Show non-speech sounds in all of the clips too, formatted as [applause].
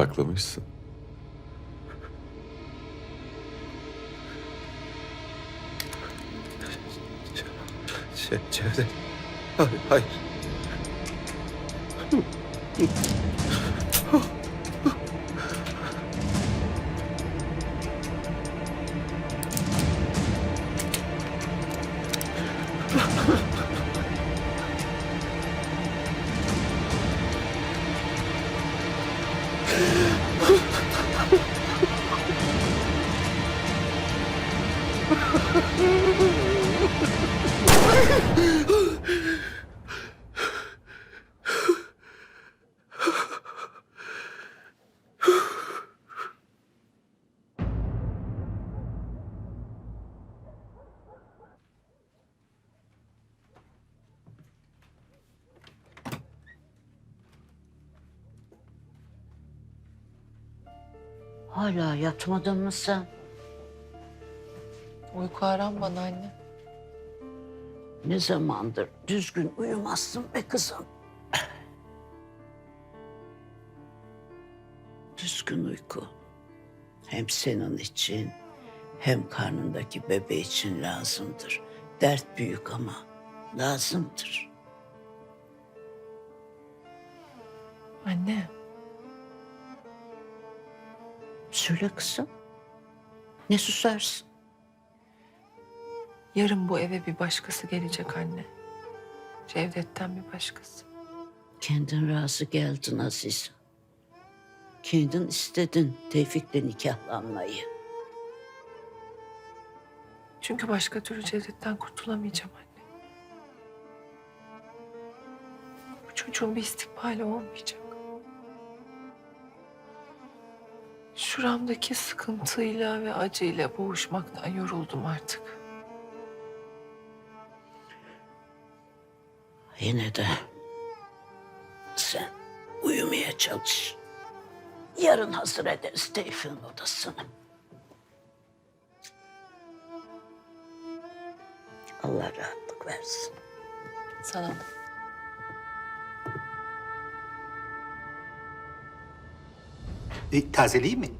Saklamışsın. Ce Cevdet. Hayır, hayır. Hala yatmadın mı sen? Uyku aram bana anne. Ne zamandır düzgün uyumazsın be kızım. Düzgün uyku. Hem senin için hem karnındaki bebe için lazımdır. Dert büyük ama lazımdır. Anne, Söyle kızım. Ne susarsın? Yarın bu eve bir başkası gelecek anne. Cevdet'ten bir başkası. Kendin razı geldin Aziz. Kendin istedin Tevfik'le nikahlanmayı. Çünkü başka türlü Cevdet'ten kurtulamayacağım anne. Bu çocuğun bir istikbali olmayacak. Şuramdaki sıkıntıyla ve acıyla boğuşmaktan yoruldum artık. Yine de sen uyumaya çalış. Yarın hazır ederiz Tevfik'in odasını. Allah rahatlık versin. Sana da. E, tazeleyeyim mi?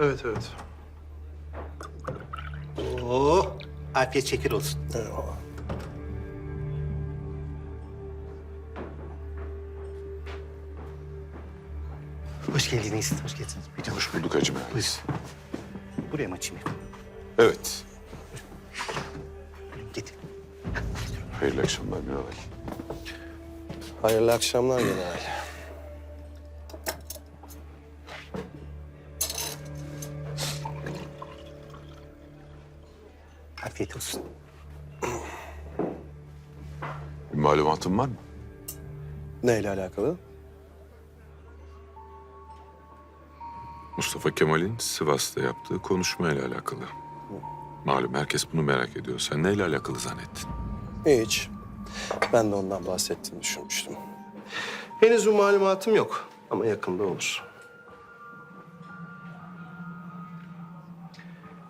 Evet, evet. Oo, afiyet şeker olsun. Hoş geldiniz, hoş geldiniz. Buyurun, Hoş bulduk Hacı Bey. Buyurun. Buraya mı açayım? Evet. Buyurun, Getir. Hayırlı akşamlar Miral. Hayırlı akşamlar general. Afiyet olsun. Bir malumatın var mı? Neyle alakalı? Mustafa Kemal'in Sivas'ta yaptığı konuşmayla alakalı. Malum herkes bunu merak ediyor. Sen neyle alakalı zannettin? Hiç. Ben de ondan bahsettiğini düşünmüştüm. Henüz bir malumatım yok ama yakında olur.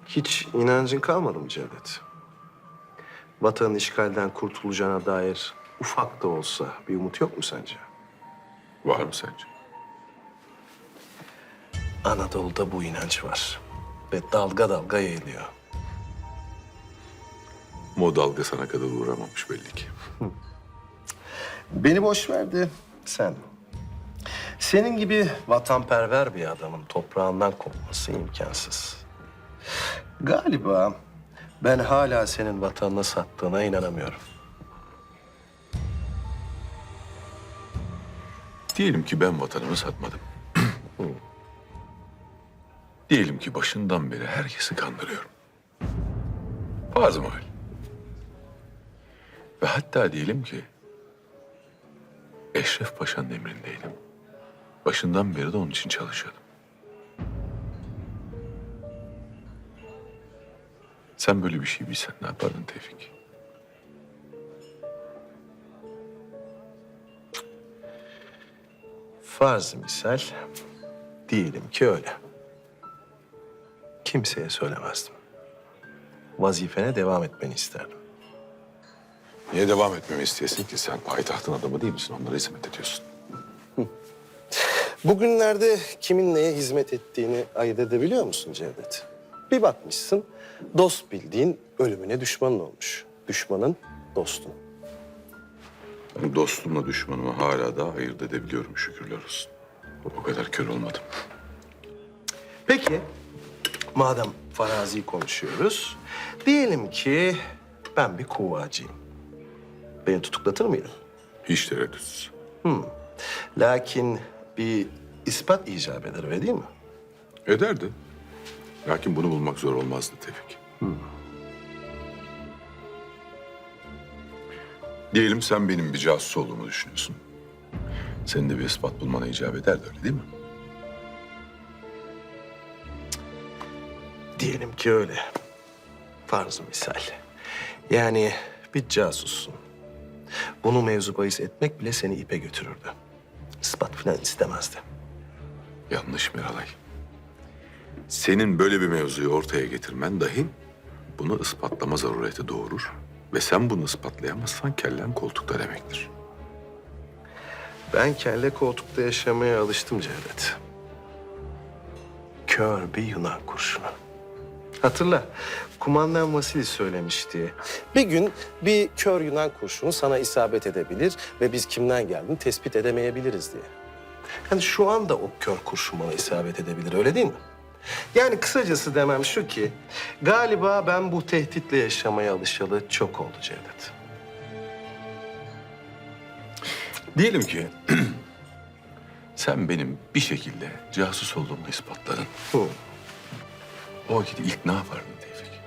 Hiç inancın kalmadı mı Cevdet? Vatanın işgalden kurtulacağına dair ufak da olsa bir umut yok mu sence? Var mı sence? Anadolu'da bu inanç var. Ve dalga dalga yayılıyor. O dalga sana kadar uğramamış belli ki. [laughs] Beni boş ver de sen. Senin gibi vatanperver bir adamın toprağından kopması imkansız. Galiba ben hala senin vatanını sattığına inanamıyorum. Diyelim ki ben vatanımı satmadım. Diyelim ki başından beri herkesi kandırıyorum. Farzım öyle. Ve hatta diyelim ki Eşref Paşa'nın emrindeydim. Başından beri de onun için çalışıyordum. Sen böyle bir şey bilsen ne yapardın Tevfik? Farz misal diyelim ki öyle. Kimseye söylemezdim. Vazifene devam etmeni isterdim. Niye devam etmemi isteyesin ki? Sen payitahtın adamı değil misin? Onlara hizmet ediyorsun. Bugünlerde kimin neye hizmet ettiğini ayırt edebiliyor musun Cevdet? Bir bakmışsın dost bildiğin ölümüne düşmanın olmuş. Düşmanın dostun. Ben dostumla düşmanımı hala daha ayırt edebiliyorum şükürler olsun. O kadar kör olmadım. Peki madem farazi konuşuyoruz. Diyelim ki ben bir kuvvacıyım. Beni tutuklatır mıydın? Hiç tereddütsüz. Lakin bir ispat icap eder öyle değil mi? Ederdi. Lakin bunu bulmak zor olmazdı Tevfik. Diyelim sen benim bir casus olduğumu düşünüyorsun. Senin de bir ispat bulmana icap ederdi öyle değil mi? Diyelim ki öyle. Farz misal. Yani bir casussun. Bunu mevzu bahis etmek bile seni ipe götürürdü. İspat falan istemezdi. Yanlış Miralay. Senin böyle bir mevzuyu ortaya getirmen dahi bunu ispatlama zarureti doğurur. Ve sen bunu ispatlayamazsan kellen koltukta demektir. Ben kelle koltukta yaşamaya alıştım Cevdet. Kör bir Yunan kurşunu. Hatırla, kumandan Vasili söylemişti. Bir gün bir kör Yunan kurşunu sana isabet edebilir ve biz kimden geldiğini tespit edemeyebiliriz diye. Yani şu anda o kör kurşun bana isabet edebilir, öyle değil mi? Yani kısacası demem şu ki, galiba ben bu tehditle yaşamaya alışalı çok oldu Cevdet. Diyelim ki [clears throat] sen benim bir şekilde casus olduğumu ispatladın. Hı. O vakit ilk ne yapardın Tevfik?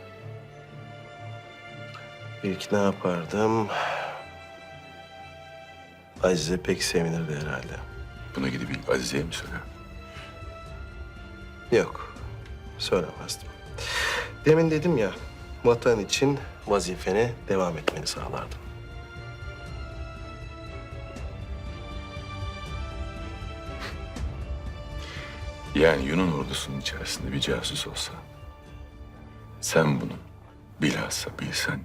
İlk ne yapardım? Azize pek sevinirdi herhalde. Buna gidip ilk Azize'ye mi söyler? Yok, söylemezdim. Demin dedim ya, vatan için vazifene devam etmeni sağlardım. Yani Yunan ordusunun içerisinde bir casus olsa... ...sen bunu bilhassa bilsen...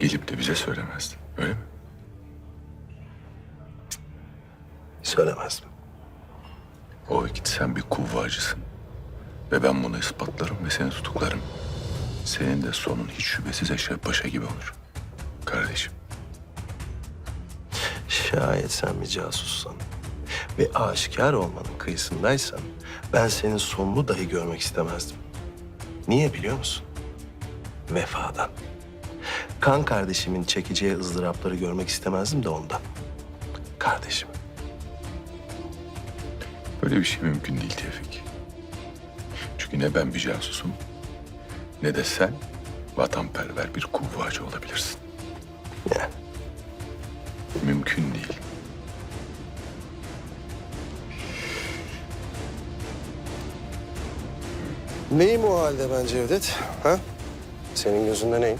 ...gelip de bize söylemezdin, öyle mi? Söylemezdim. O vakit sen bir kuvvacısın. Ve ben bunu ispatlarım ve seni tutuklarım. Senin de sonun hiç şüphesiz Eşref Paşa gibi olur. Kardeşim. Şayet sen bir casussan ve aşikar olmanın kıyısındaysan... ...ben senin sonunu dahi görmek istemezdim. Niye biliyor musun? Vefadan. Kan kardeşimin çekeceği ızdırapları görmek istemezdim de ondan. Kardeşim. Böyle bir şey mümkün değil Tevfik. Çünkü ne ben bir casusum... ...ne de sen vatanperver bir kuvvacı olabilirsin. Yani. Mümkün değil. Neyim o halde ben Cevdet? Ha? Senin gözünde neyim?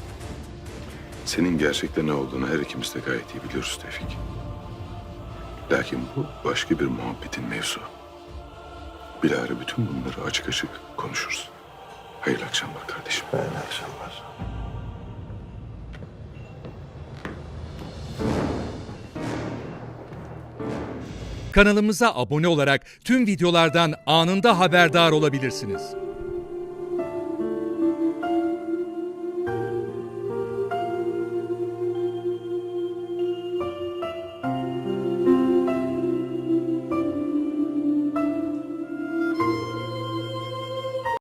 Senin gerçekte ne olduğunu her ikimiz de gayet iyi biliyoruz Tevfik. Lakin bu başka bir muhabbetin mevzu. Bilahare bütün bunları açık açık konuşuruz. Hayırlı akşamlar kardeşim. Hayırlı akşamlar. Kanalımıza abone olarak tüm videolardan anında haberdar olabilirsiniz.